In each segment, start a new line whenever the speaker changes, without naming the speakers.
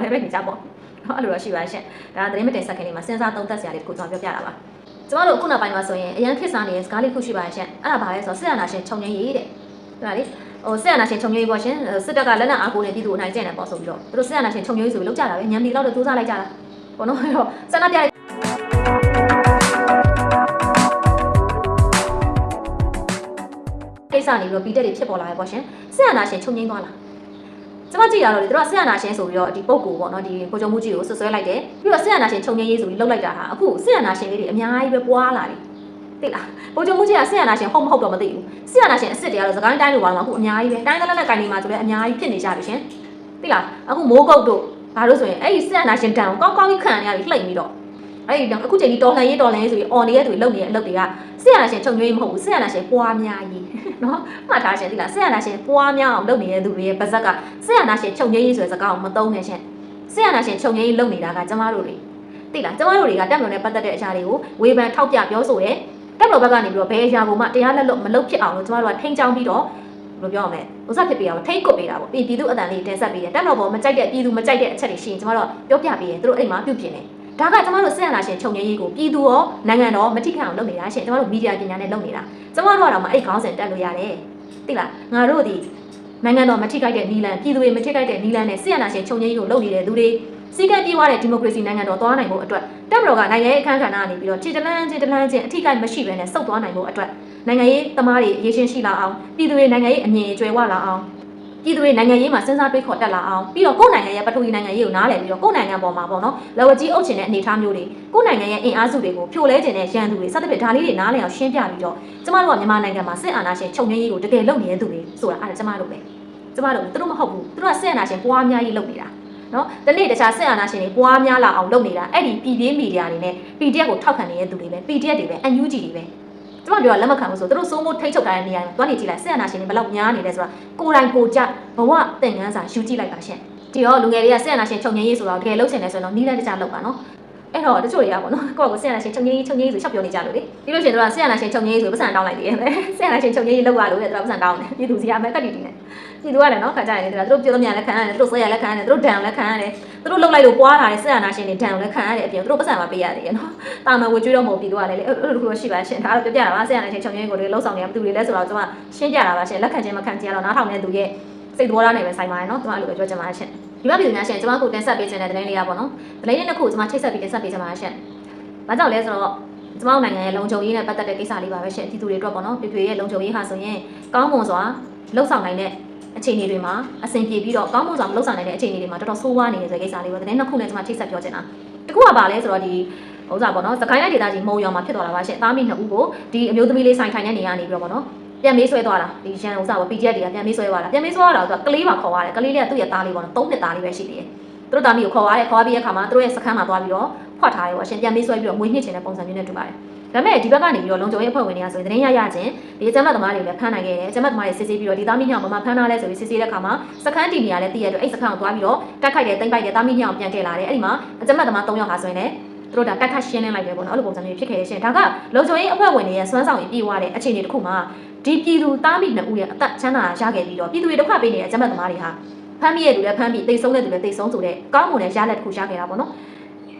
င်လည်းပဲနေကြပေါ့နော်အဲ့လိုတော့ရှိပါရှင့်ဒါသတင်းမတင်ဆက်ခင်လေးမှာစဉ်းစားသုံးသပ်စရာလေးတစ်ခုကျွန်တော်ပြောပြတာပါကျမတို့အခုနောက်ပိုင်းမှာဆိုရင်အရန်ခေတ်စားနေတဲ့စကားလေးခုရှိပါရှင့်အဲ့ဒါဘာလဲဆိုတော့ဆရာနာရှင်ခြုံငင်းရေးတဲ့ဟုတ်လားလေဟိုဆရာနာရှင်ခြုံငင်းရေးပေါ့ရှင်စစ်တပ်ကလက်နက်အားကိုးနေပြည်သူအနိုင်ကျင့်တယ်ပေါ့ဆိုပြီးတော့သူတို့ဆရာနာရှင်ခြုံငင်းရေးဆိုပြီးလောက်ကြတာပဲညံဒီလောက်တော့စူးစမ်းလိုက်ကြတာပေါ့နော်အဲ့တော့ဆန္ဒပြတဲ့ကိစ္စနေပြီးတော့ပြီးတက်တွေဖြစ်ပေါ်လာပဲပေါ့ရှင်ဆရာနာရှင်ခြုံငင်းသွားလား ကျမကြည့်ရတော့လေသူတို့ကဆက်ရနာရှင်ဆိုပြီးတော့ဒီပုံကိုပေါ့နော်ဒီကိုကြုံမှုကြီးကိုဆွဆွဲလိုက်တယ်ပြီးတော့ဆက်ရနာရှင်ခြုံငင်းရေးဆိုပြီးလှုပ်လိုက်တာဟာအခုဆက်ရနာရှင်လေးတွေအများကြီးပဲပွားလာတယ်သိလားကိုကြုံမှုကြီးကဆက်ရနာရှင်ဟုတ်မဟုတ်တော့မသိဘူးဆက်ရနာရှင်အစ်စ်တွေကတော့စကိုင်းတိုင်းလိုပါတော့အခုအများကြီးပဲတိုင်းကလလက်ကိုင်းနေမှာဆိုလည်းအများကြီးဖြစ်နေကြပြီရှင်သိလားအခုမိုးကုတ်တို့ဘာလို့ဆိုရင်အဲ့ဒီဆက်ရနာရှင်တန်ကိုကောင်းကောင်းကြီးခံရရပြီးလှိမ့်ပြီးတော့ အဲ့ဒီအခုချိန်ကြီးတော်လှန်ရေးတော်လှန်ရေးဆိုပြီးအော်နေတဲ့သူတွေလုပ်နေတဲ့အလုပ်တွေကဆက်ရနာရှင်ခြုံငင်းရေးမဟုတ်ဘူးဆက်ရနာရှင်ပွားများကြီးနော်မှတ်ထားရှင်သိလားဆက်ရနာရှင်ပွားများအောင်လုပ်နေတဲ့သူတွေရဲ့ပါဇက်ကဆရာနာရှင်ချုပ်ငင်းရေးဆိုတဲ့စကားကိုမသုံးနဲ့ရှင်ဆရာနာရှင်ချုပ်ငင်းရေးလုပ်နေတာကကျမတို့တွေသိလားကျမတို့တွေကတက်မလို့နဲ့ပတ်သက်တဲ့အရာတွေကိုဝေဖန်ထောက်ပြပြောဆိုတယ်တက်မလို့ဘက်ကနေပြီးတော့ဘယ်အရာကိုမှတရားလက်လို့မလုပ်ဖြစ်အောင်လို့ကျမတို့ကထိန်းချောင်းပြီးတော့ဘယ်လိုပြောရမလဲဥစားဖြစ်ပေးအောင်ထိန်းကွပ်ပေးတာပေါ့ပြည်သူအတန်လေးတင်ဆက်ပေးတယ်တက်မလို့ဘောမကြိုက်တဲ့ပြည်သူမကြိုက်တဲ့အချက်တွေရှိရင်ကျမတို့ပြောပြပေးရင်သူတို့အိမ်မှာပြုတ်ပြင်းတယ် ဒါကကျမတို့ဆရာနာရှင်ချုပ်ငင်းရေးကိုပြည်သူရောနိုင်ငံတော်မထိခိုက်အောင်လုပ်နေတာရှင်ကျမတို့မီဒီယာပညာနဲ့လုပ်နေတာကျမတို့ကတော့မှအဲ့ခေါင်းစဉ်တက်လို့ရတယ်သိလားငါတို့ဒီနိုင်ငံတော်မထိခိုက်တဲ့နီလန်ပြည်သူတွေမထိခိုက်တဲ့နီလန်နဲ့ဆီယနာရှင်ခြုံငင်းကြီးကိုလုပ်နေတဲ့သူတွေစီကံပြေးွားတဲ့ဒီမိုကရေစီနိုင်ငံတော်သွားနိုင်ဖို့အတွက်တက်မတော်ကနိုင်ငံရေးအခမ်းကဏ္ဍကနေပြီးတော့ခြေတလန်းခြေတလန်းချင်းအထိခိုက်မရှိဘဲနဲ့စုပ်သွားနိုင်ဖို့အတွက်နိုင်ငံရေးသမားတွေရေရှင်းရှိလာအောင်ပြည်သူတွေနိုင်ငံရေးအမြင်ကျွယ်ဝလာအောင် ပြည်သူတွေနိုင်ငံရေးမှာစဉ်းစားတွေးခေါ်တက်လာအောင်ပြီးတော့ကိုယ့်နိုင်ငံရဲ့ပထဝီနိုင်ငံရေးကိုနားလည်ပြီးတော့ကိုယ့်နိုင်ငံပေါ်မှာပေါ့နော်လော်ဝကြီးအုပ်ချင်တဲ့အနေအထားမျိုးတွေကိုယ့်နိုင်ငံရဲ့အင်အားစုတွေကိုဖြိုလဲခြင်းတဲ့ရန်သူတွေစသဖြင့်ဒါလေးတွေနားလည်အောင်ရှင်းပြပြီးတော့ကျမတို့ကမြန်မာနိုင်ငံမှာစစ်အာဏာရှင်ချုပ်ငင်းရေးကိုတကယ်လုပ်နေတဲ့သူတွေဆိုတာအဲ့ဒါကျမတို့ပဲကျမတို့သူတို့မဟုတ်ဘူးသူတို့ကဆက်အာနာရှင်ပွားများကြီးလုပ်နေတာနော်ဒီနေ့တခြားဆက်အာနာရှင်တွေပွားများလာအောင်လုပ်နေတာအဲ့ဒီပြည်ပြင်းမီဒီယာတွေနဲ့ PDF ကိုထောက်ခံနေတဲ့သူတွေပဲ PDF တွေပဲ UNG တွေပဲ ကျမပြောလက်မခံဘူးဆိုသူတို့စိုးမိုးထိတ်ချုပ်ထားတဲ့နေရာတွေတွားနေကြည့်လိုက်ဆက်အာနာရှင်တွေဘယ်လောက်များနေလဲဆိုတာကိုယ်တိုင်ကိုကြဘဝသင်ခန်းစာယူကြည့်လိုက်ပါရှင်ဒီတော့လူငယ်တွေကဆက်အာနာရှင်ချုပ်ငင်းရေးဆိုတော့တကယ်လုပ်ချင်တယ်ဆိုတော့နီးလိုက်တခြားလုပ်ပါနော် အဲ့တော့တချို့တွေကပေါ့နော်ကိုယ့်ကိုဆက်ရနာရှင်ချုပ်ငင်းရေးချုပ်ငင်းရေးဆိုချက်ပြောနေကြလို့လေပြီးလို့ရှိရင်တို့ကဆက်ရနာရှင်ချုပ်ငင်းရေးဆိုပတ်စံတောင်းလိုက်သေးတယ်ဆက်ရနာရှင်ချုပ်ငင်းရေးလောက်ရလို့တဲ့တို့ကပတ်စံတောင်းတယ်ပြည်သူစီကအမဲကတ်တီတီနဲ့ပြည်သူကလည်းနော်ခါကြရင်သူတို့ပြောသမျှလည်းခံရတယ်သူတို့ဆွဲရလည်းခံရတယ်သူတို့ဒဏ်လည်းခံရတယ်သူတို့လှုပ်လိုက်လို့ပွားလာတဲ့ဆက်ရနာရှင်တွေဒဏ်လည်းခံရတဲ့အပြင်သူတို့ပတ်စံမပေးရသေးရဲ့နော်တာမန်ဝေကျွေးတော့မဟုတ်ပြည်သူကလည်းလေအဲ့လိုလိုရှိပါရှင်ဒါတော့ပြောပြတာပါဆက်ရနာရှင်ချုပ်ငင်းကိုလည်းလှုပ်ဆောင်နေရဘသူတွေလဲဆိုတော့ကျွန်မရှင်းပြတာပါရှင်လက်ခံခြင်းမခံခြင်းကတော့နားထောင်တဲ့သူရဲ့စိတ်သဘောထားနဲ့ပဲဆိုင်ပါတယ်နော်ကျွန်မအဲ့လိုပဲပြောချင်ပါတယ်ရှင် ဒီဘက်ပြည်သူများရှင်ကျွန်မကိုတင်ဆက်ပေးခြင်းတဲ့သတင်းလေးရပါတော့သတင်းလေးတစ်ခုကျွန်မချိတ်ဆက်ပြီးတင်ဆက်ပေးချင်ပါတယ်ရှင်ဘာကြောင့်လဲဆိုတော့ကျမတို့နိုင်ငံရဲ့လုံခြုံရေးနဲ့ပတ်သက်တဲ့ကိစ္စလေးပါပဲရှင်ပြည်သူတွေအတွက်ပေါ့နော်ပြည်သူရဲ့လုံခြုံရေးဟာဆိုရင်ကောင်းမွန်စွာလှုပ်ဆောင်နိုင်တဲ့အခြေအနေတွေမှာအဆင်ပြေပြီးတော့ကောင်းမွန်စွာမလှုပ်ဆောင်နိုင်တဲ့အခြေအနေတွေမှာတော်တော်ဆိုးဝါးနေတဲ့ဆိုတဲ့ကိစ္စလေးပဲသတင်းနှစ်ခုနဲ့ကျွန်မချိတ်ဆက်ပြောချင်တာတကူကပါလဲဆိုတော့ဒီဥစ္စာပေါ့နော်စကိုင်းလိုက်ဒေသကြီးမုံရောင်မှာဖြစ်သွားတာပါရှင်သားမိနှစ်ဦးကိုဒီအမျိုးသမီးလေးဆိုင်ထိုင်တဲ့နေရာနေပြီးတော့ပေါ့နော် ပြန်မေးဆွဲသွားတာဒီရန်ဥစ္စာပေါ့ PGF တွေကပြန်မေးဆွဲသွားတာပြန်မေးဆွဲသွားတာသူကကလေးပါခေါ်ရတယ်ကလေးလေးကသူ့ရဲ့သားလေးပေါ့နော်၃နှစ်သားလေးပဲရှိသေးတယ်သူတို့သားမိကိုခေါ်ရတယ်ခေါ်ပြီးတဲ့အခါမှာသူတို့ရဲ့စခန်းမှာသွားပြီးတော့ဖွက်ထားတယ်ပေါ့ရှင်ပြန်မေးဆွဲပြီးတော့မွေးညှစ်ချင်တဲ့ပုံစံမျိုးနဲ့တူပါတယ်ဒါပေမဲ့ဒီဘက်ကနေပြီးတော့လုံခြုံရေးအဖွဲ့ဝင်တွေကဆိုရင်သတင်းရရချင်းဒီအကြမ်းဖက်သမားတွေလည်းဖမ်းနိုင်ခဲ့တယ်အကြမ်းဖက်သမားတွေစစ်ဆေးပြီးတော့ဒီသားမိညောင်မမဖမ်းထားလဲဆိုပြီးစစ်ဆေးတဲ့အခါမှာစခန်းတီနေရလဲတည့်ရတော့အဲ့စခန်းကိုသွားပြီးတော့တက်ခိုက်တယ်တိမ့်ပိုက်တယ်သားမိညောင်ပြန်ခဲ့လာတယ်အဲ့ဒီမှာအကြမ်းဖက်သမား၃ယောက်ဟာဆိုရင်လည်းသူတို့ဒါတက်ခတ်ရှင်းနေလိုက်တယ်ပေါ့နော်အဲ့လိုပုံစံမျိုးဖြစ်ခဲ့ရရှင်ဒါကလုံခြုံရေးအဖွဲ့ဝင်တွေရဲ့စွမ်းဆောင်ရည်ပြေဝတဲ့အခြေအနေတစ်ခုမှာ ဒီပြည်သူသားမိနှစ်ဦးရဲ့အသက်ချမ်းသာရခဲ့ပြီးတော့ပြည်သူတွေဒုက္ခပေးနေတဲ့အကြမ်းဖက်သမားတွေဟာဖမ်းမိရဲ့သူလည်းဖမ်းပြီးတိတ်ဆုံးတဲ့သူလည်းတိတ်ဆုံးဆိုတဲ့ကောင်းမွန်တဲ့ရလက်တစ်ခုရခဲ့တာပေါ့နော်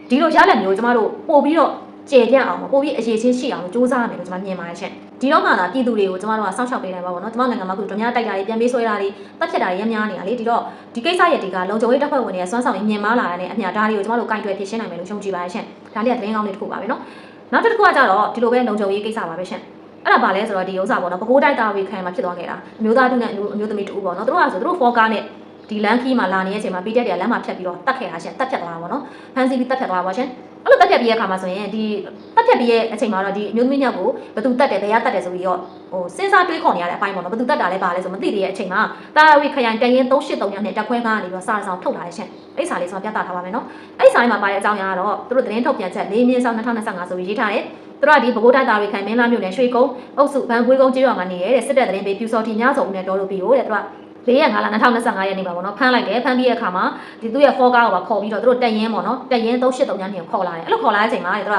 ဒီလိုရလက်မျိုးကျမတို့ပို့ပြီးတော့ကျေပြန့်အောင်ပို့ပြီးအရေးချင်းရှိအောင်စူးစမ်းရမယ်လို့ကျွန်မမြင်ပါတယ်ရှင်ဒီတော့မှသာပြည်သူတွေကိုကျွန်တော်တို့ကစောင့်ရှောက်ပေးနိုင်ပါဘောနော်ကျွန်တော်နိုင်ငံမှာခုဓမြတိုက်တာတွေပြန်ပေးဆွဲတာတွေတက်ဖြတ်တာတွေရမ်းများနေတာလေဒီတော့ဒီကိစ္စရဲ့ဒီကလုံခြုံရေးတပ်ဖွဲ့ဝင်တွေရဲ့စွမ်းဆောင်ရည်မြင်မာလာတာနဲ့အမျှဒါတွေကိုကျွန်တော်တို့ကင်တွယ်ဖြေရှင်းနိုင်မယ်လို့ယုံကြည်ပါတယ်ရှင်ဒါလေးကသတင်းကောင်းလေးတစ်ခုပါပဲနော်နောက်တစ်ခုကကြတော့ဒီလိုပဲလုံခြုံရေးကိစ္စပါပဲရှင် အဲ့ဒါဘာလဲဆိုတော့ဒီဥစ္စာပေါ့နော်ပကိုးတိုက်တာဝေခံမှာဖြစ်သွားခဲ့တာအမျိုးသားတူနဲ့အမျိုးသမီးတူပေါ့နော်သူတို့ကဆိုသူတို့ဖောကားနဲ့ဒီလန်ခီမှာလာနေတဲ့အချိန်မှာပြီးတက်တယ်လမ်းမှာဖြတ်ပြီးတော့တတ်ခဲ့တာရှင်တတ်ဖြတ်သွားတာပေါ့နော်ဖန်စီပြီးတတ်ဖြတ်သွားပါရှင်အဲ့လိုတက်ဖြတ်ပြီးရဲ့အခါမှာဆိုရင်ဒီတက်ဖြတ်ပြီးရဲ့အချိန်မှာတော့ဒီအမျိုးသမီးညောက်ကိုဘသူတက်တယ်တရားတက်တယ်ဆိုပြီးတော့ဟိုစဉ်းစားတွေးခေါ်နေရတဲ့အပိုင်းပေါ့နော်ဘသူတက်တာလဲပါလဲဆိုမသိသေးတဲ့အချိန်မှာတာဝီခရိုင်တရင်383ညနဲ့တက်ခွဲကားကနေပြီးတော့စာဆောင်ထုတ်လာတဲ့ရှင်အဲ့စာလေးဆိုပြသထားပါမယ်နော်အဲ့စာလေးမှာပါတဲ့အကြောင်းအရာကတော့သူတို့သတင်းထုတ်ပြန်ချက်၄မြင်းဆောင်2025ဆိုပြီးရေးထားတယ် သူတို့ကဒီဘကိုးတိုက်တာဝီခိုင်မင်းလာမြို့နယ်ရွှေကုန်းအုပ်စုဘန်ကွေးကုန်းကျေးရွာမှာနေရတဲ့စစ်တပ်သတင်းပေးပြူစော်တီညဆောင်ဦးနဲ့တော်လို့ပြီးဟိုတဲ့သူက၄ရက်5လ2025ရက်နေ့မှာပေါ့နော်ဖမ်းလိုက်တယ်ဖမ်းပြီးတဲ့အခါမှာဒီသူ့ရဲ့4ကားကိုပါခေါ်ပြီးတော့သူတို့တက်ရင်ပေါ့နော်တက်ရင်383ညနေကိုခေါ်လာတယ်အဲ့လိုခေါ်လာတဲ့အချိန်မှာသူက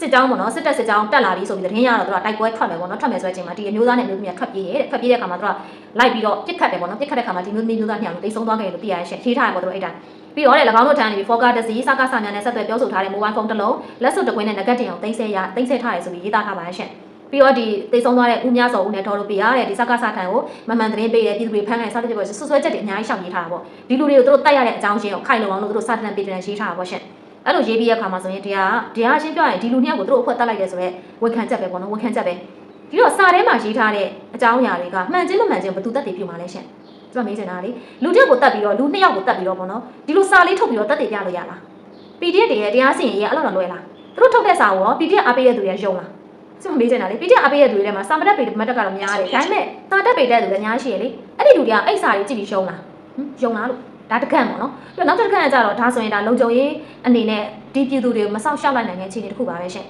စစ်ကြောင်းပေါ့နော်စစ်တပ်စစ်ကြောင်းတက်လာပြီးဆိုပြီးသတင်းရတော့သူကတိုက်ပွဲထွက်မယ်ပေါ့နော်ထွက်မယ်ဆိုတဲ့အချိန်မှာဒီအမျိုးသားနဲ့အမျိုးသမီးကထွက်ပြေးရဲ့ထွက်ပြေးတဲ့အခါမှာသူကလိုက်ပြီးတော့ပြစ်ခတ်တယ်ပေါ့နော်ပြစ်ခတ်တဲ့အခါမှာဒီမျိုးသမီးမျိုးသားနှစ်ယောက်တိတ်ဆုံးသွားခဲ့တယ်လို့သိရရဲ့ရှင်းရေးထားတယ်ပေါ့သူတို့အဲ့တိုင်း ပြပြီးတော့လေ၎င်းတို့ထံနေပြီး Focus တစ်စီးစကားစာများနဲ့ဆက်သွယ်ပြောဆိုထားတဲ့ mobile phone တစ်လုံးလက်စွပ်တစ်ကွင်းနဲ့ငကတ်တင်အောင်တင်ဆက်ရတင်ဆက်ထားရဆိုပြီးရေးသားထားပါရဲ့ရှင့်ပြီးတော့ဒီသိဆုံးသွားတဲ့ဦးများစောဦးနဲ့ဒေါ်လိုပီရတဲ့ဒီစကားစာထံကိုမမှန်သတင်းပေးတဲ့ပြည်သူတွေဖမ်းခိုင်းစားတဲ့ပြောဆွဆွဲချက်တွေအများကြီးရှောင်ရေးထားတာပေါ့ဒီလူတွေကိုသူတို့တတ်ရတဲ့အကြောင်းရှင်းကိုခိုင်လုံအောင်လို့သူတို့စာတမ်းပေးတဲ့ရေးထားတာပေါ့ရှင့်အဲ့လိုရေးပြီးရခါမှာဆိုရင်တရားတရားရှင်းပြရင်ဒီလူနှစ်ယောက်ကိုသူတို့အခွက်တက်လိုက်တယ်ဆိုတော့ဝန်ခံချက်ပဲပေါ့နော်ဝန်ခံချက်ပဲဒီတော့စာထဲမှာရေးထားတဲ့အကြောင်းအရာတွေကမှန်ချင်းမမှန်ချင်းဘယ်သူတက်တည်ပြမှာလဲရှင့် ကျွန်မမေးချင်တာလေလူတစ်ယောက်ကိုတက်ပြီးတော့လူနှစ်ယောက်ကိုတက်ပြီးတော့ပေါ့နော်ဒီလိုစာလေးထုတ်ပြီးတော့တက်တည်ပြလို့ရလား PDF တွေရဲ့တရားစီရင်ရေးအဲ့လိုတော့လွယ်လားသူတို့ထုတ်တဲ့စာကိုရော PDF အားပေးတဲ့သူတွေကယုံလားကျွန်မမေးချင်တာလေ PDF အားပေးတဲ့သူတွေထဲမှာစာမတက်ပေမတ်တက်ကတော့များတယ်ဒါပေမဲ့စာတက်ပေတဲ့သူလည်းအများရှိရလေအဲ့ဒီလူတွေကအဲ့စာတွေကြည့်ပြီးယုံလားဟမ်ယုံလားလို့ဒါတကန့်ပေါ့နော်ပြီးတော့နောက်တစ်ခါကျတော့ဒါဆိုရင်ဒါလုံခြုံရေးအနေနဲ့ဒီပြည်သူတွေကိုမဆောက်ရှောက်လိုက်နိုင်တဲ့အခြေအနေတစ်ခုပါပဲရှင်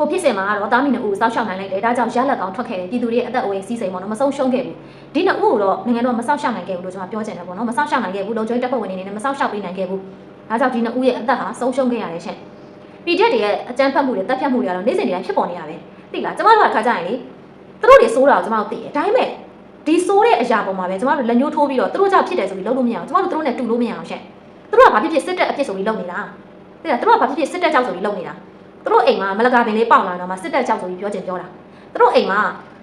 ဟိုဖြစ်စင်မှာကတော့တာမီနှစ်ဦးစောက်ရှောက်နိုင်လိုက်တယ်ဒါကြောင့်ရလက်ကောင်ထွက်ခဲ့တယ်ပြည်သူတွေရဲ့အသက်အဝေးစီးစိမ်ပေါ့နော်မဆုံးရှုံးခဲ့ဘူးဒီနှစ်ဦးကိုတော့နိုင်ငံတော်မဆောက်ရှောက်နိုင်ခဲ့ဘူးလို့ကျွန်တော်ပြောချင်တယ်ပေါ့နော်မဆောက်ရှောက်နိုင်ခဲ့ဘူးလုံခြုံရေးတပ်ဖွဲ့ဝင်တွေနဲ့မဆောက်ရှောက်ပေးနိုင်ခဲ့ဘူးဒါကြောင့်ဒီနှစ်ဦးရဲ့အသက်ဟာဆုံးရှုံးခဲ့ရတယ်ရှင်ပြည်ချက်တွေရဲ့အကြမ်းဖက်မှုတွေတပ်ဖြတ်မှုတွေကတော့နေ့စဉ်နေ့တိုင်းဖြစ်ပေါ်နေတာပဲသိလားကျမတို့ကခါကြရင်လေသူတို့တွေစိုးတာကိုကျမတို့သိတယ်ဒါပေမဲ့ဒီစိုးတဲ့အရာပေါ်မှာပဲကျမတို့လက်ညှိုးထိုးပြီးတော့သူတို့ကြောင့်ဖြစ်တယ်ဆိုပြီးလုပ်လို့မရအောင်ကျမတို့သူတို့နဲ့တူလို့မရအောင်ရှင့်သူတို့ကဘာဖြစ်ဖြစ်စစ်တပ်အဖြစ်ဆိုပြီးလုပ်နေတာသိလားသူတို့ကဘာဖြစ်ဖြစ်စစ်တပ်ကြောင့်ဆိုပြီးလုပ်နေတာ သူတို့အိမ်မှာမလကာပင်လေးပေါက်လာတော့မှစစ်တပ်ကြောင့်ဆိုပြီးပြောချင်ပြောတာသူတို့အိမ်မှာ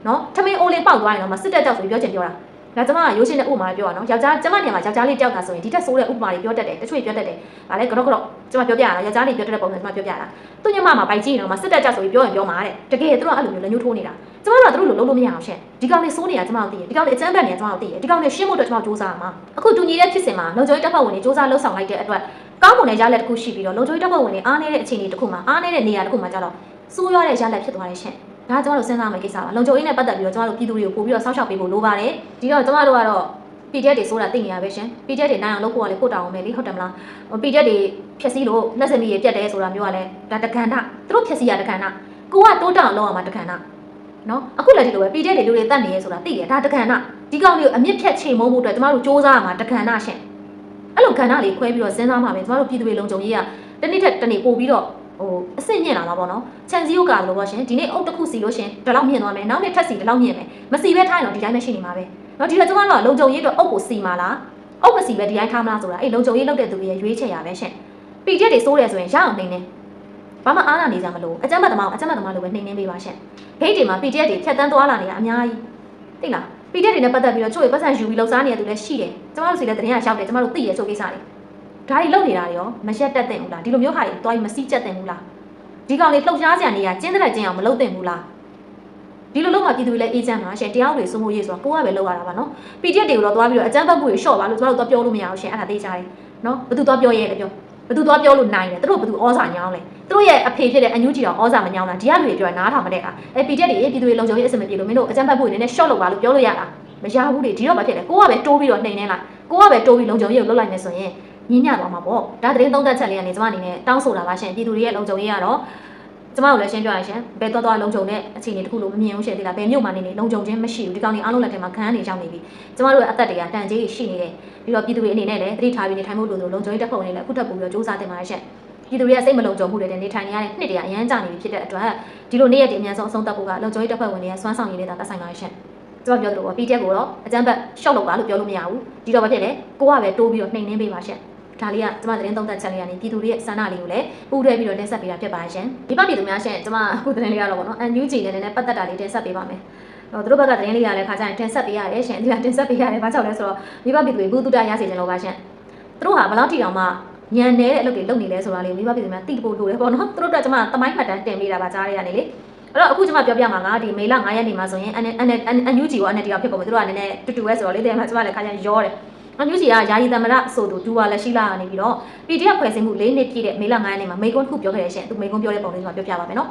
နော်ထမင်းအိုးလေးပေါက်သွားရင်တော့မှစစ်တပ်ကြောင့်ဆိုပြီးပြောချင်ပြောတာဒါကျမကရိုးရှင်းတဲ့ဥပမာပြောတာနော်ယောက်ျားကျမနေရာမှာယောက်ျားလေးတယောက်တာဆိုရင်ဒီတက်ဆိုးတဲ့ဥပမာတွေပြောတတ်တယ်တချို့ပြောတတ်တယ်ဗာလဲကတော့ကတော့ကျမပြောပြရတာယောက်ျားလေးပြောတတ်တဲ့ပုံစံကျမပြောပြတာသူညမမှာပိုက်ကြည့်နေတော့မှစစ်တက်ကြဆိုပြီးပြောရင်ပြောမှာတဲ့တကယ်သူတို့ကအဲ့လိုမျိုးလက်ညှိုးထိုးနေတာ ကျမတို့ကသူတို့လိုလုပ်လို့မရအောင်ရှင့်ဒီကောင်လေးစိုးနေတာကျမတို့သိတယ်ဒီကောင်လေးအကျမ်းပန်နေတာကျမတို့သိတယ်ဒီကောင်လေးရှင်းဖို့အတွက်ကျမတို့စူးစမ်းရမှာအခုတူညီတဲ့ဖြစ်စဉ်မှာလုံခြုံရေးတပ်ဖွဲ့ဝင်တွေစူးစမ်းလှုပ်ဆောင်လိုက်တဲ့အတွက်ကောင်းမွန်တဲ့ရလက်တစ်ခုရှိပြီးတော့လုံခြုံရေးတပ်ဖွဲ့ဝင်တွေအားနည်းတဲ့အခြေအနေတစ်ခုမှာအားနည်းတဲ့နေရာတစ်ခုမှာကျတော့စိုးရတဲ့ရလက်ဖြစ်သွားတယ်ရှင့်ဒါကကျမတို့စဉ်းစားမယ့်ကိစ္စပါလုံခြုံရေးနဲ့ပတ်သက်ပြီးတော့ကျမတို့ပြည်သူတွေကိုပို့ပြီးတော့စောင့်ရှောက်ပေးဖို့လိုပါတယ်ဒီတော့ကျမတို့ကတော့ PDF တွေဆိုတာသိနေရပဲရှင် PDF တွေနိုင်အောင်လုပ်ဖို့ကလည်းကိုတောင်းအောင်ပဲလေဟုတ်တယ်မလား PDF တွေဖြည့်ဆည်းလို့လက်စမီတွေပြတ်တယ်ဆိုတာမျိုးကလည်းဒါတက္ကန္တသူတို့ဖြည့်ဆည်းရတက္ကန္တကိုကတိုးတောင်းလောက်အောင်မှာတက္ကန္တ နော်အခုလည်းဒီလိုပဲ PDF တွေလူတွေတတ်နေရဲဆိုတာသိတယ်ဒါတက္ကန္တဒီကောင်လေးကိုအမြင့်ဖြတ်ချိန်မုံဖို့အတွက်ကျမတို့စူးစမ်းရမှာတက္ကန္တရှင်အဲ့လိုကဏ္ဍလေးခွဲပြီးတော့စဉ်းစားမှာပဲကျမတို့ပြည်သူတွေလုံခြုံရေးကတနေ့ထက်တနေ့ပို့ပြီးတော့ဟိုအဆင့်ညင်လာမှာပေါ့နော်ချန်စီယိုကလို့ပေါ့ရှင်ဒီနေ့အုပ်တစ်ခုစီလို့ရှင်ဒီလောက်မြင်သွားမယ်နောက်နေ့ထပ်စီဒီလောက်မြင်မယ်မစီပဲထားရင်တော့ဒီတိုင်းပဲရှိနေမှာပဲနော်ဒီတော့ကျွန်တော်တို့ကလုံခြုံရေးအတွက်အုပ်ကိုစီမာလားအုပ်မစီပဲဒီတိုင်းထားမလားဆိုတာအဲ့လုံခြုံရေးလုပ်တဲ့သူတွေရဲ့ရွေးချယ်ရပဲရှင်ပီချက်တွေစိုးတယ်ဆိုရင်ရအောင်နှိမ့်နေ ဘာမှအားနာနေကြမလို့အကြမ်းမသမားအကြမ်းမသမားလိုပဲနှိမ့်နေပေးပါရှင်ဂိတ်တွေမှာပီချက်တွေဖြတ်တန်းသွားလာနေတာအများကြီးသိလားပီချက်တွေနဲ့ပတ်သက်ပြီးတော့ချို့ရပတ်စံယူပြီးလှုပ်ရှားနေတဲ့သူလည်းရှိတယ်ကျမတို့စီလည်းတင်ရရောက်တယ်ကျမတို့သိရချို့ကိစ္စတွေဒါတွေလုပ်နေတာတွေရောမရက်တက်တဲ့ဘူးလားဒီလိုမျိုးဟာတွေတွားပြီးမစီးချက်တဲ့ဘူးလားဒီကောင်လေးလှုပ်ရှားကြနေရကျင်းတဲ့ကျင်းအောင်မလုပ်တဲ့ဘူးလားဒီလိုလုံးမှာပြည်သူတွေလည်းအေးချမ်းမှာရှင်တရားဥပဒေစိုးမိုးရေးဆိုတာကိုကပဲလုပ်ရတာပါနော် PDF တွေကိုတော့သွားပြီးတော့အကြမ်းဖက်မှုတွေရှော့ပါလို့ကျွန်တော်တို့တော့ပြောလို့မရအောင်ရှင်အဲ့ဒါသိကြတယ်နော်ဘယ်သူသွားပြောရဲလဲပြော ဘယ်သူသွားပြောလို့နိုင်တယ်သူတို့ဘယ်သူဩဇာညောင်းလဲသူတို့ရဲ့အဖေဖြစ်တဲ့အန်ယူဂျီတော်ဩဇာမညောင်းလားဒီကလူတွေပြောနားထောင်မတဲ့ကအဲ PDF တွေပြည်သူတွေလုံခြုံရေးအဆင်မပြေလို့မင်းတို့အကြမ်းဖက်မှုတွေနည်းနည်းရှော့လုပ်ပါလို့ပြောလို့ရတာမရဘူးလေဒီတော့ဘာဖြစ်လဲကိုကပဲတိုးပြီးတော့နှိမ်နေလိုက်ကိုကပဲတိုးပြီးလုံခြုံရေးကိုလုပ်လိုက်မယ်ဆိုရင်ညညသွားမှာပေါ့ဒါသတင်းသုံးသပ်ချက်လေးကနေကျွန်မအနေနဲ့တောင်းဆိုတာပါရှင်ပြည်သူတွေရဲ့လုံခြုံရေးကတော့ ကျမတို့လည်းရှင်းပြရရှင်ဘယ်တော့တော့လုံခြုံတဲ့အခြေအနေတစ်ခုလို့မမြင်ဘူးရှင်ဒီလားဘယ်မြို့မှာနေနေလုံခြုံခြင်းမရှိဘူးဒီကောင်တွေအားလုံးလက်ထဲမှာခံရနေရောက်နေပြီကျမတို့ရဲ့အသက်တွေကတန်ကြေးရှိနေတယ်ပြီးတော့ပြည်သူတွေအနေနဲ့လည်းသတိထားပြီးနေထိုင်ဖို့လိုလိုလုံခြုံရေးတပ်ဖွဲ့ဝင်တွေလည်းအခုထပ်ပို့ပြီးတော့စူးစမ်းတင်ပါရရှင်ပြည်သူတွေကစိတ်မလုံခြုံမှုတွေနဲ့နေထိုင်နေရတဲ့နှစ်တရာအရန်ကြာနေပြီဖြစ်တဲ့အတွက်ဒီလိုနေ့ရက်ဒီအများဆုံးအဆုံးသတ်ဖို့ကလုံခြုံရေးတပ်ဖွဲ့ဝင်တွေရဲ့စွမ်းဆောင်ရည်တွေသာသက်ဆိုင်ပါရှင်ကျမပြောသလိုပေါ့ PDF ကိုတော့အကြမ်းဖက်ရှော့လုပ်ပါလို့ပြောလို့မရဘူးဒီတော့ဘာဖြစ်လဲကိုကပဲတိုးပြီးတော့နှိမ်နှင်းပေးပါရှင် ဒါလေးကကျမသတင်းသုံးသပ်ချက်လေးကနေပြည်သူတွေရဲ့ဆန္ဒလေးကိုလည်းပူးတွဲပြီးတော့တင်ဆက်ပေးတာဖြစ်ပါရှင်ဒီပတ်ပြည်သူများရှင်ကျမအခုသတင်းလေးကတော့ဗောနော် NUG နဲ့လည်းပတ်သက်တာလေးတင်ဆက်ပေးပါမယ်ဟိုသူတို့ဘက်ကသတင်းလေးရလည်းခါကျရင်တင်ဆက်ပေးရတယ်ရှင်ဒီကတင်ဆက်ပေးရတယ်ဘာကြောင့်လဲဆိုတော့မိဘပြည်သူတွေဘူးတုတရစေချင်လို့ပါရှင်သူတို့ဟာဘယ်လောက်ထိအောင်မှညံနေတဲ့အလုပ်တွေလုပ်နေလဲဆိုတာလေးမိဘပြည်သူများသိဖို့လိုတယ်ဗောနော်သူတို့အတွက်ကျမသမိုင်းမှတ်တမ်းတင်ပေးတာပါကြားရရနေလေအဲ့တော့အခုကျွန်မပြောပြမှာကဒီမေလ9ရက်နေ့မှာဆိုရင် NUG ရော NUG ရောဖြစ်ပုံပဲသူတို့ကလည်းနည်းနည်းတူတူပဲဆိုတော့လေတဲ့မှာကျွန်မလည်းခါကျရင်ရောတယ် အမျိုးကြီးကယာယီသမရဆိုသူဒူဝါလက်ရှိလာကနေပြီးတော့ PDF ဖွဲ့စည်းမှု၄နှစ်ပြည့်တဲ့မေလ9ရက်နေ့မှာမေကွန်းတစ်ခုပြောခဲ့ရရှင်သူမေကွန်းပြောတဲ့ပုံလေးကျွန်တော်ပြောပြပါမယ်နော်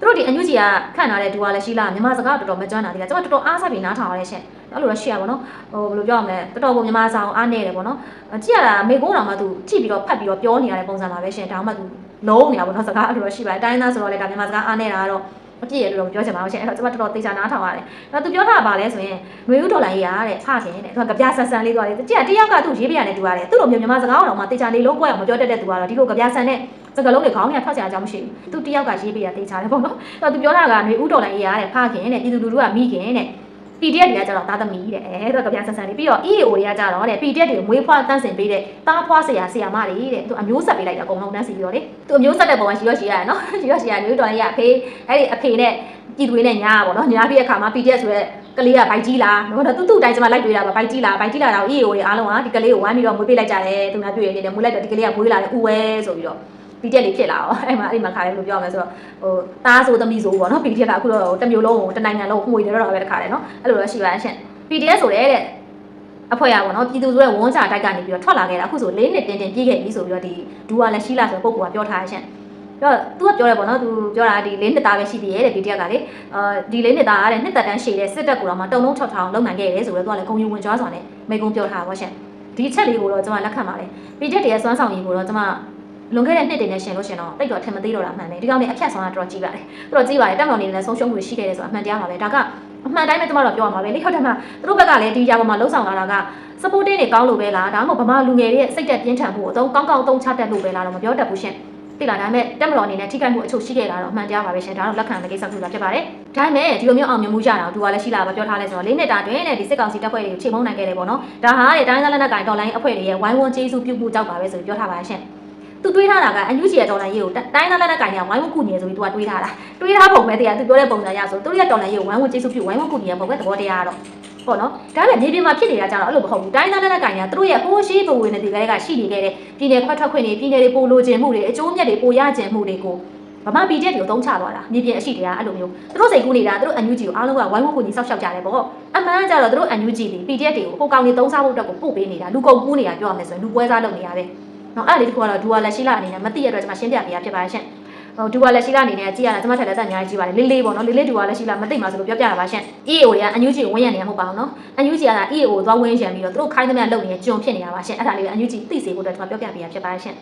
သူတို့ဒီအညွကြီးကခန့်ထားတဲ့ဒူဝါလက်ရှိလာမြန်မာစကားတော်တော်မကျွမ်းတာဒီကကျွန်တော်တော်တော်အားစားပြီးနားထောင်ရတဲ့ရှင်အဲ့လိုတော့ရှိရပါတော့ဟိုဘယ်လိုပြောရမလဲတော်တော်ကိုမြန်မာစာအောင်အားနေတယ်ပေါ့နော်ကြည့်ရတာမေကွန်းတော်မှသူကြည့်ပြီးတော့ဖတ်ပြီးတော့ပြောနေရတဲ့ပုံစံပါပဲရှင်ဒါမှမဟုတ်သူလုံးနေတာပေါ့နော်စကားအဲ့လိုတော့ရှိပါတယ်တိုင်းသားဆိုတော့လေဒါမြန်မာစကားအားနေတာကတော့ မဖြစ်ရလို့တော့ပြောချင်ပါဘူးရှင်အဲ့တော့ကျွန်မတော်တော်သေချာနားထောင်ရတယ်နောက်သူပြောတာကဘာလဲဆိုရင်ငွေဥဒေါ်လာရေးရတဲ့ဖခင်တဲ့သူကကြပြဆန်ဆန်လေးသွားတယ်ကြည့်တယောက်ကသူ့ရေးပြရနဲ့တူရတယ်သူ့လိုမျိုးမြန်မာစကားအောင်တော့မှသေချာလေးလုံးကွက်အောင်မပြောတတ်တဲ့သူကတော့ဒီလိုကြပြဆန်တဲ့စကားလုံးတွေခေါင်းထဲထွက်ချင်အကြောင်းမရှိဘူးသူတယောက်ကရေးပြရသေချာတယ်ပေါ့နော်အဲ့တော့သူပြောတာကငွေဥဒေါ်လာရေးရတဲ့ဖခင်တဲ့ပြည်သူလူထုကမိခင်တဲ့ PDF တွေကကြတော့သားသမီးတဲ့အဲတော့ကြပြဆန်ဆန်လေးပြီးတော့ EAO တွေကကြတော့တဲ့ PDF တွေကိုမွေးဖွားတန်းစင်ပေးတဲ့တားဖွားဆရာဆရာမတွေတဲ့သူအမျိုးဆက်ပေးလိုက်တာအကုန်လုံးတန်းစီပြီးတော့လေသူအမျိုးဆက်တဲ့ပုံကရှိရရှိရတယ်နော်ရှိရရှိရမျိုးတော်လေးကအဖေအဲ့ဒီအဖေနဲ့ပြည်သူတွေနဲ့ညားပါတော့ညားပြီးတဲ့အခါမှာ PDF ဆိုရဲကလေးကဘိုက်ကြီးလားနော်တူတူတိုင်းကျမလိုက်တွေ့တာပါဘိုက်ကြီးလားဘိုက်ကြီးလာတော့ EAO တွေအားလုံးကဒီကလေးကိုဝမ်းပြီးတော့မွေးပေးလိုက်ကြတယ်သူများတွေ့ရနေတယ်မွေးလိုက်တော့ဒီကလေးကမွေးလာတယ်ဥဝဲဆိုပြီးတော့ PDF လေးဖြစ်လာတော့အဲ့မှာအဲ့မှာခါလေးလို့ပြောရမယ်ဆိုတော့ဟိုတားဆိုသမီးဆိုပေါ့နော် PDF ကအခုတော့တစ်မျိုးလုံးကိုတစ်နိုင်ငံလုံးကိုမှွေနေတော့ပဲတခါတယ်နော်အဲ့လိုတော့ရှိပါအရှင့် PDF ဆိုတဲ့တဲ့အဖွဲ့ရပါတော့ပြည်သူဆိုတဲ့ဝန်းချတိုက်ကနေပြီးတော့ထွက်လာခဲ့တာအခုဆို၄နှစ်တင်းတင်းပြည့်ခဲ့ပြီဆိုပြီးတော့ဒီဒူဝါလက်ရှိလာဆိုတဲ့ပုံကပြောထားရရှင်ပြောသူကပြောရဲပေါ့နော်သူပြောတာဒီလေးနှစ်သားပဲရှိသေးရဲ့တဲ့ဒီတယောက်ကလေအာဒီလေးနှစ်သားကတဲ့နှစ်သက်တန်းရှည်တဲ့စစ်တပ်ကိုတော့မှတုံလုံးထောက်ထောင်လုံနိုင်ခဲ့တယ်ဆိုတော့သူကလည်းဂုံယူဝင်ကြွားစွာနဲ့မိကုံပြောထားပါရှင်ဒီချက်လေးကိုတော့ကျွန်မလက်ခံပါတယ် PDF တွေရဲ့စွမ်းဆောင်ရည်ကိုတော့ကျွန်မ လွန်ခဲ့တဲ့နှစ်တွေနဲ့ရှင်လို့ရှင်တော့တိတ်တော့ထင်မသေးတော့တာမှန်တယ်ဒီကောင်လေးအဖြတ်ဆောင်တာတော်တော်ကြီးပါတယ်တော်တော်ကြီးပါတယ်တက်မောင်နေလည်းဆုံးရှုံးမှုရှိခဲ့တယ်ဆိုတာအမှန်တရားပါပဲဒါကအမှန်တိုင်းပဲကျွန်မတို့ပြောရမှာပဲလေဟုတ်တယ်မလားသူတို့ဘက်ကလည်းဒီຢာပေါ်မှာလှုပ်ဆောင်လာတာက supporting တွေကောင်းလို့ပဲလားဒါမှမဟုတ်ဗမာလူငယ်တွေရဲ့စိတ်သက်ပြင်းထန်မှုကိုအသုံးကောင်းကောင်းအသုံးချတတ်လို့ပဲလားတော့မပြောတတ်ဘူးရှင်သိလားဒါပေမဲ့တက်မတော်အနေနဲ့ထိခိုက်မှုအချို့ရှိခဲ့တာတော့အမှန်တရားပါပဲရှင်ဒါတော့လက်ခံတဲ့ကိစ္စတစ်ခုသာဖြစ်ပါတယ်ဒါပေမဲ့ဒီလိုမျိုးအောင်မြင်မှုရတာသူကလည်းရှိလာပါပြောထားလဲဆိုတော့လေးနှစ်တာတွင်တဲ့ဒီစစ်ကောင်စီတပ်ဖွဲ့တွေကိုချိန်မုံနိုင်ခဲ့တယ်ပေါ့နော်ဒါဟာတဲ့တိုင်းသားလက်နက်ကိုင်တော်လိုင်းအဖွဲ့တွေရဲ့ဝိုင်းဝန်းကျေးဇူးပြုမှုကြောက်ပါပဲဆိုပြီးပြောထားပါရှင် သူတွေးထားတာကအန်ယူဂျီရဲ့တော်လိုင်းရေးကိုတိုင်းသားလက်နက်ကိုင်တွေကဝိုင်းဝန်းကူညီရဆိုပြီးသူကတွေးထားတာတွေးထားပုံပဲတရားသူပြောတဲ့ပုံစံရဆိုသူတို့ရဲ့တော်လိုင်းရေးကိုဝိုင်းဝန်းကျေးဇူးပြုဝိုင်းဝန်းကူညီရပုံပဲသဘောတရားတော့ပေါ့နော်ဒါပေမဲ့မြေပြင်မှာဖြစ်နေတာကြတော့အဲ့လိုမဟုတ်ဘူးတိုင်းသားလက်နက်ကိုင်တွေကသူတို့ရဲ့ဟိုးရှိဘဝင်တဲ့ဒီကလေးကရှိနေခဲ့တဲ့ပြည်နယ်ခွဲထွက်ခွင့်တွေပြည်နယ်တွေပိုလိုချင်မှုတွေအကျိုးမြတ်တွေပိုရချင်မှုတွေကိုဗမာပြည်ချက်တွေကိုသုံးချသွားတာမြေပြင်အရှိတရားအဲ့လိုမျိုးသူတို့စိတ်ကူးနေတာသူတို့အန်ယူဂျီကိုအားလုံးကဝိုင်းဝန်းကူညီဆောက်ရှောက်ကြတယ်ပေါ့အမှန်ကကြတော့သူတို့အန်ယူဂျီတွေ PDF တွေကိုဟိုကောင်တွေသုံးစားဖို့အတွက်ကိုပို့ပေးနေတာလူကုန်ကူးနေတာပြောရမယ်ဆိုရင်လူပွဲစားလုပ်နေရပဲ နော်အဲ့ဒါလေးတစ်ခုကတော့ဒူဝါလက်ရှိလာအနေနဲ့မသိရတဲ့အတွက်ကျွန်မရှင်းပြပေးရဖြစ်ပါရှင့်ဟိုဒူဝါလက်ရှိလာအနေနဲ့ကြည့်ရတာကျွန်မထက်လက်သက်အများကြီးကြည့်ပါတယ်လေးလေးပေါ့နော်လေးလေးဒူဝါလက်ရှိလာမသိမှဆိုလို့ပြောပြတာပါရှင့် EAO တွေကအန်ယူဂျီကိုဝန်းရံနေရမဟုတ်ပါဘူးနော်အန်ယူဂျီက EAO ကိုသွားဝန်းရံပြီးတော့သူတို့ခိုင်းသမျှလုပ်နေတဲ့ကျွန်ဖြစ်နေတာပါရှင့်အဲ့ဒါလေးပဲအန်ယူဂျီသိစေဖို့အတွက်ကျွန်မပြောပြပေးရဖြစ်ပါရှင့်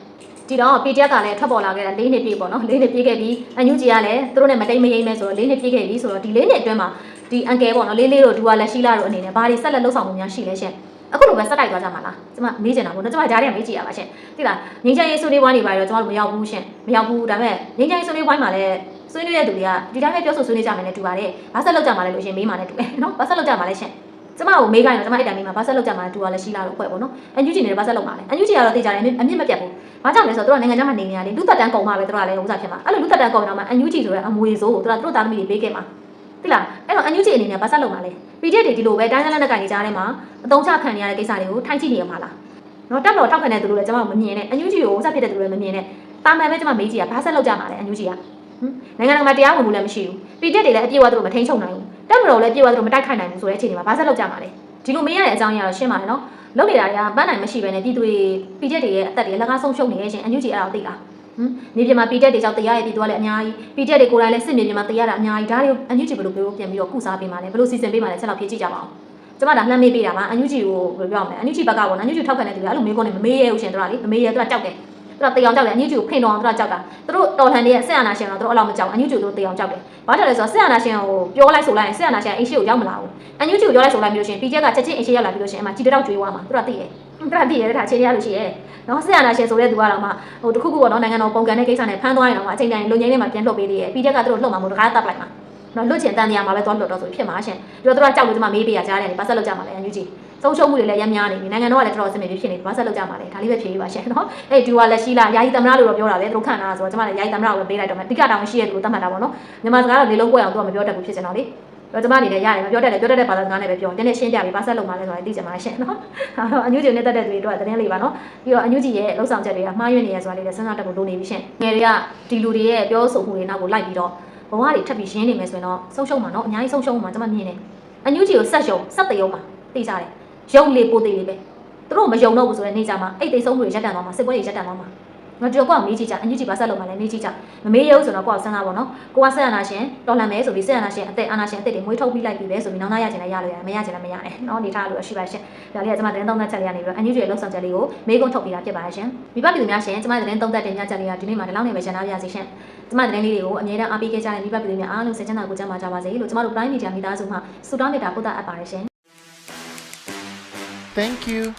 ဒီတော့ PDF ကလည်းထွက်ပေါ်လာခဲ့တာ၄နှစ်ပြည့်ပေါ့နော်၄နှစ်ပြည့်ခဲ့ပြီးအန်ယူဂျီကလည်းသူတို့နဲ့မတိမ်မယိမ့်မဲဆိုတော့၄နှစ်ပြည့်ခဲ့ပြီဆိုတော့ဒီ၄နှစ်အတွင်းမှာဒီအန်ကယ်ပေါ့နော်လေးလေးတို့ဒူဝါလက်ရှိလာတို့အနေနဲ့ဘာတွေဆက်လက်လှုပ်ဆောင်မှုများရှိလဲရှင့် အခုလိုပဲဆက်တိုက်သွားကြမှာလားကျမမေးချင်တာပေါ့နော်ကျမကြားထဲကမေးကြည့်ရပါရှင့်သိလားငင်းချင်ရေးဆွေးနွေးပွဲနေပါတော့ကျမတို့မရောက်ဘူးရှင့်မရောက်ဘူးဒါပေမဲ့ငင်းချင်ရေးဆွေးနွေးပွဲမှာလည်းဆွေးနွေးရတဲ့သူတွေကဒီတိုင်းပဲပြောဆိုဆွေးနွေးကြမယ်နဲ့တူပါတယ်ဘာဆက်လုပ်ကြမှာလဲလို့ရှင်မေးမှာနဲ့တူတယ်နော်ဘာဆက်လုပ်ကြမှာလဲရှင့်ကျမကိုမေးခိုင်းတော့ကျမအဲ့တိုင်မေးမှာဘာဆက်လုပ်ကြမှာလဲတူကလည်းရှိလာတော့ဖွဲ့ပေါ့နော်အန်ယူဂျီနေလည်းဘာဆက်လုပ်မှာလဲအန်ယူဂျီကတော့သိကြတယ်အမြင့်မပြတ်ဘူးဘာကြောင့်လဲဆိုတော့သူကနိုင်ငံခြားမှာနေနေရလေလူသက်တန်းကုန်မှာပဲသူကလည်းဥစားဖြစ်မှာအဲ့လိုလူသက်တန်းကုန်တော့မှအန်ယူဂျီဆိုတဲ့အမွေဆိုးကိုသူကသူတို့သားသမီးတွေပေးခဲ့မှာ သိလားအဲ့တော့အန်ယူဂျီအနေနဲ့ဘာဆက်လုပ်မှာလဲ PDF တွေဒီလိုပဲတိုင်းသားလက်နက်ကိုင်နေကြတဲ့မှာအတုံးချခံနေရတဲ့ကိစ္စတွေကိုထိုင်းကြည့်နေရမှာလားနော်တက်တော်ထောက်ခံတဲ့သူတို့လည်းကျမမမြင်နဲ့အန်ယူဂျီကိုဥစားဖြစ်တဲ့သူတွေလည်းမမြင်နဲ့တာမန်ပဲကျမမေးကြည့်ရဘာဆက်လုပ်ကြမှာလဲအန်ယူဂျီကဟင်နိုင်ငံတကာမှာတရားဝင်မှုလည်းမရှိဘူး PDF တွေလည်းအပြည့်အဝသူတို့မထိန်ချုပ်နိုင်ဘူးတက်မတော်လည်းအပြည့်အဝသူတို့မတိုက်ခိုက်နိုင်ဘူးဆိုတဲ့အခြေအနေမှာဘာဆက်လုပ်ကြမှာလဲဒီလိုမေးရတဲ့အကြောင်းအရာတော့ရှင်းပါတယ်နော်လုပ်နေတာတွေကပန်းနိုင်မရှိဘဲနဲ့ပြည်သူတွေ PDF တွေရဲ့အသက်တွေလက်ကားဆုံးရှုံးနေရဲ့ရှင်အန်ယူဂျီအဲ့ဒါကိုသိလား ဟင်မြေပြင်မှာ PDF တွေကြောင့်တရားရည်ပြည်သူကလည်းအများကြီး PDF တွေကိုယ်တိုင်လည်းစစ်မြေပြင်မှာတရားတာအများကြီးဒါတွေကိုအန်ယူဂျီဘယ်လိုပြောပြန်ပြီးတော့ကုစားပေးမှာလဲဘယ်လိုစီစဉ်ပေးမှာလဲချက်တော့ဖြည့်ကြည့်ကြပါဦးကျမဒါလှမ်းမေးပေးတာပါအန်ယူဂျီကိုဘယ်လိုပြောမလဲအန်ယူဂျီဘက်ကပေါ့နော်အန်ယူဂျီထောက်ခံတဲ့သူကအဲ့လိုမေးခွန်းနဲ့မမေးရဘူးရှင်တို့ကလေမမေးရသူကကြောက်တယ် သူကတေအောင်ကြောက်တယ်အန်ယူဂျီကိုဖိန်တော်အောင်သူကကြောက်တာသူတို့တော်လှန်တဲ့ဆက်အာနာရှင်တော့သူတို့အဲ့လိုမကြောက်အန်ယူဂျီကိုတေအောင်ကြောက်တယ်ဘာကြောင့်လဲဆိုတော့ဆက်အာနာရှင်ကိုပြောလိုက်ဆိုလိုက်ရင်ဆက်အာနာရှင်အင်ရှိကိုရောက်မလာဘူးအန်ယူဂျီကိုပြောလိုက်ဆိုလိုက်ပြီးလို့ရှင် PJ ကချက်ချင်းအင်ရှိရောက်လာပြီးလို့ရှင်အမှကြီးတောက်ကျွေးသွားမှာသူကသိတယ်သူကသိရတယ်ဒါချင်းရလို့ရှိရဲ့နော်ဆက်အာနာရှင်ဆိုတဲ့သူကတော့မှဟိုတခုခုပေါ့နော်နိုင်ငံတော်ပုံကန်တဲ့ကိစ္စနဲ့ဖမ်းသွားရင်တော့မှအချိန်တိုင်းလုံငင်းလေးမှာပြန်လှုပ်ပေးသေးရဲ့ PJ ကသူတို့လှုပ်မှာမဟုတ်တခါတပ်လိုက်မှာနော်လွတ်ချင်တန်တရားမှာပဲသွားလွတ်တော့ဆိုဖြစ်မှာရှင်ပြီးတော့သူကကြောက်လို့ဒီမှာမေးပေးရကြားတယ်ဘာဆက်လုပ်ကြမှာလဲအန်ယူဂျီ ဆုံးရှုံးမှုတွေလည်းရမ်းများနေပြီနိုင်ငံတော်ကလည်းတော်တော်အဆင်ပြေဖြစ်နေပြီဘာဆက်လုပ်ကြမှာလဲဒါလေးပဲဖြေပေးပါရှင်နော်အဲ့ဒီကလက်ရှိလားယာယီသမရလို့တော့ပြောတာပဲသူတို့ခန့်တာဆိုတော့ကျမလည်းယာယီသမရကိုပဲပေးလိုက်တော့မယ်အဓိကတောင်းရှိရတဲ့သူသတ်မှတ်တာပေါ့နော်မြန်မာစကားတော့လေလုံးပွဲအောင်သူကမပြောတတ်ဘူးဖြစ်ချင်တော့လေတော့ကျမအနေနဲ့ရတယ်မပြောတတ်တယ်ပြောတတ်တဲ့ဘာသာစကားနဲ့ပဲပြောတယ်နည်းနည်းရှင်းပြပေးဘာဆက်လုပ်မှာလဲဆိုတာသိချင်ပါရှင်နော်အဲ့တော့အန်ယူဂျီနဲ့တက်တဲ့သူတွေတော့သတင်းလေးပါနော်ပြီးတော့အန်ယူဂျီရဲ့လှုပ်ဆောင်ချက်တွေကမှားယွင်းနေရဆိုတာလေးလည်းစဉ်းစားတတ်ဖို့လိုနေပြီရှင်ငယ်တွေကဒီလူတွေရဲ့ပြောဆိုမှုတွေနောက်ကိုလိုက်ပြီးတော့ဘဝတွေထပ်ပြီးရင်းနေမယ်ဆိုရင်တော့ဆုံးရှုံးမှာနော်အများကြီးဆုံးရှုံးမှာကျမမြင်တယ်အန်ယူဂျီကိုဆက်ရှုံဆက်တယုံမှာသိကြတယ် ရုပ်လေပိုသိနေပဲသူတို့မယုံတော့ဘူးဆိုတဲ့နေကြမှာအဲ့တိတ်ဆုံးတွေရက်တန်သွားမှာစစ်ပွဲတွေရက်တန်သွားမှာငါတို့ကောမေးကြည့်ကြအညစ်ကြီးဘာဆက်လုပ်မှာလဲမေးကြည့်ကြမမေးရုပ်ဆိုတော့ကိုကစဉ်းစားပါတော့ကိုကဆက်ရနာရှင်တော်လန်မယ်ဆိုပြီးဆက်ရနာရှင်အသက်အာနာရှင်အသက်တွေမွေးထုတ်ပြီးလိုက်ပြီပဲဆိုပြီးနောက်နောက်ရချင်လဲရလို့ရတယ်မရချင်လဲမရတယ်နော်နေထားလို့ရှိပါရှင်ဒါလေးကကျွန်မတင်းသုံးသက်ချက်လေးကနေပြီးတော့အညစ်ကြီးရဲ့လှုပ်ဆောင်ချက်လေးကိုမေးကုန်းထုတ်ပေးတာဖြစ်ပါရှင်မိဘပြည်သူများရှင်ကျွန်မတင်းသုံးသက်တင်ပြချက်လေးကဒီနေ့မှာဒီလောက်နေပဲရှင်းသားပါရစေရှင်ကျွန်မတင်းလေးတွေကိုအမြဲတမ်းအားပေးခဲ့ကြတဲ့မိဘပြည်သူများအားလုံးစင်ချမ်းသာကိုကျမ်းမာကြပါစေလို့ကျွန်မတို့ Prime Media မိသားစုမှဆုတောင်းမေတ္တာပို့သအပ်ပါတယ်ရှင်
Thank you.